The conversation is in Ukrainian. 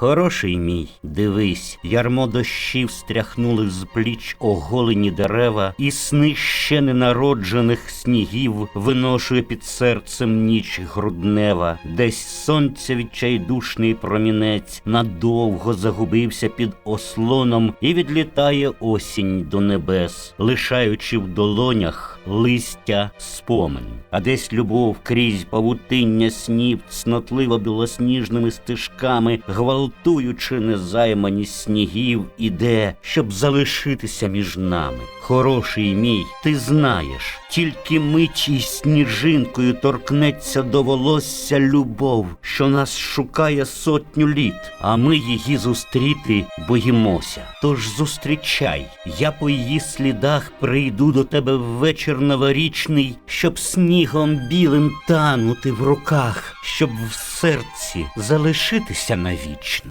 Хороший мій, дивись, ярмо дощів стряхнули з пліч оголені дерева, і сни ще ненароджених снігів виношує під серцем ніч груднева, десь сонця відчайдушний промінець надовго загубився під ослоном і відлітає осінь до небес, лишаючи в долонях листя спомин. А десь любов крізь павутиння снів, цнотливо білосніжними стежками, гвалтуючи незаймані снігів, іде, щоб залишитися між нами. Хороший мій, ти знаєш, тільки мить із сніжинкою торкнеться до волосся любов, що нас шукає сотню літ, а ми її зустріти боїмося. Тож зустрічай, я по її слідах прийду до тебе ввечір новорічний, щоб снігом білим танути в руках, щоб в серці залишитися навічно.